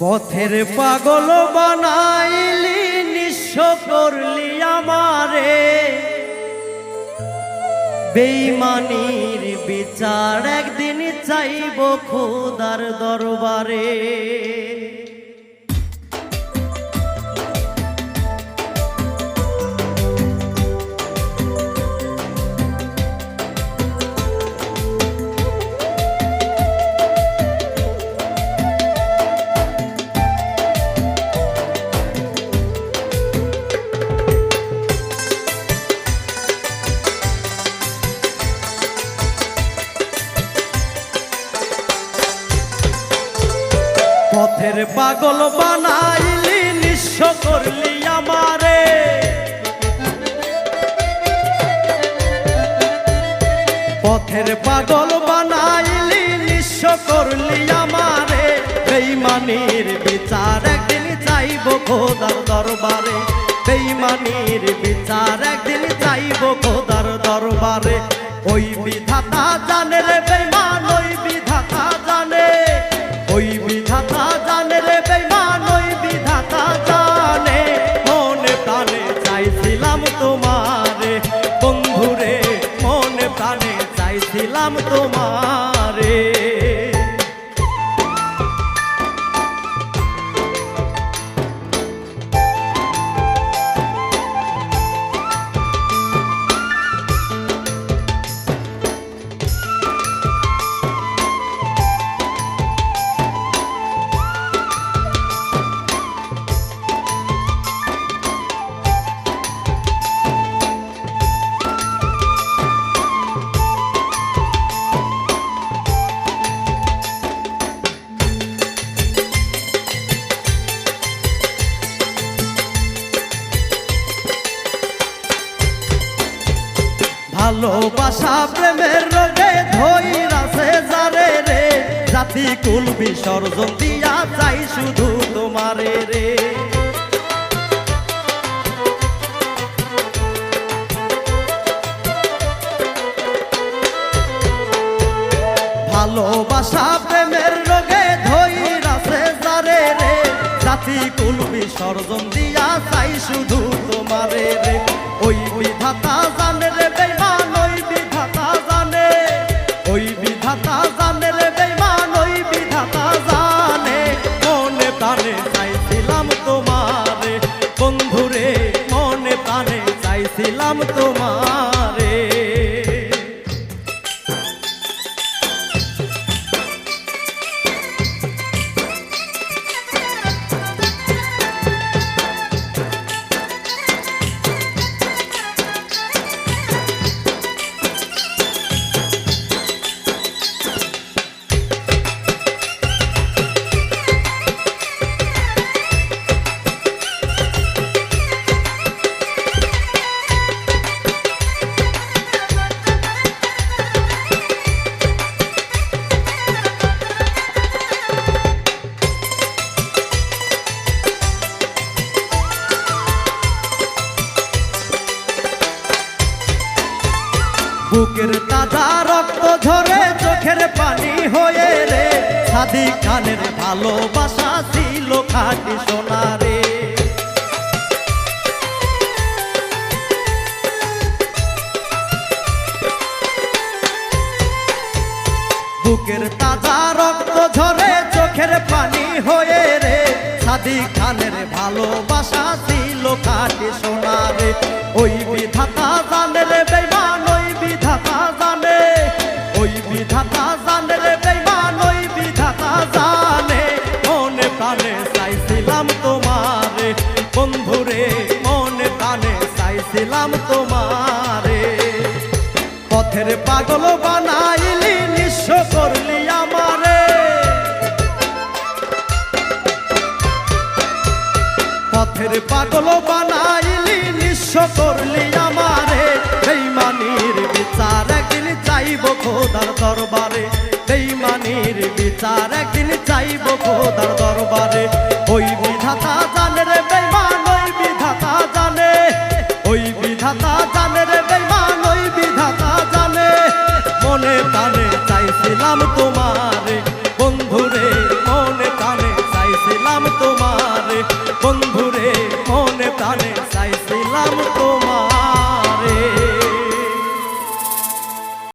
পথের পাগল বানাইলি নিঃস্ব করলি আমারে। বেইমানির বিচার একদিন চাইব খোদার দরবারে। পথের পাগল বানাইলি, নিঃস্ব করলি আমারে। পথের পাগল বানাইলি, নিঃস্ব করলি আমারে। বেইমানির বিচার একদিন চাইব খোদার দরবারে। বেইমানির বিচার একদিন চাইব খোদার দরবারে। ওই বিধাতা জানে রে চাইছিলাম তোমারে। ভালোবাসা প্রেমের রোগে ধৈরাছে যারে রে। জাতি কুল বিসর্জন দিয়া চাই শুধু তোমারে রে। ভালোবাসা প্রেমের রোগে ধৈরাছে যারে রে। জাতি কুল বিসর্জন দিয়া চাই শুধু তোমারে রে। ওই বিধাতা চাইছিলাম বুকের তাজা রক্ত ঝরে চোখের পানি হয়ে রে। সাদি খানের ভালোবাসা ছিল খাটি সোনারে বুকের তাজা রক্ত ঝরে চোখের পানি হয়ে রে। সাদি খানের বন্ধুরে মনে প্রাণে চাইছিলাম তোমারে। পথের পাগল বানাইলি, নিঃস্ব করলি আমারে। পথের পাগল বানাইলি, নিঃস্ব করলি আমারে। বেইমানির বিচার একদিন চাইব খোদার দরবারে। বেইমানির বিচার একদিন চাইব খোদার দরবারে।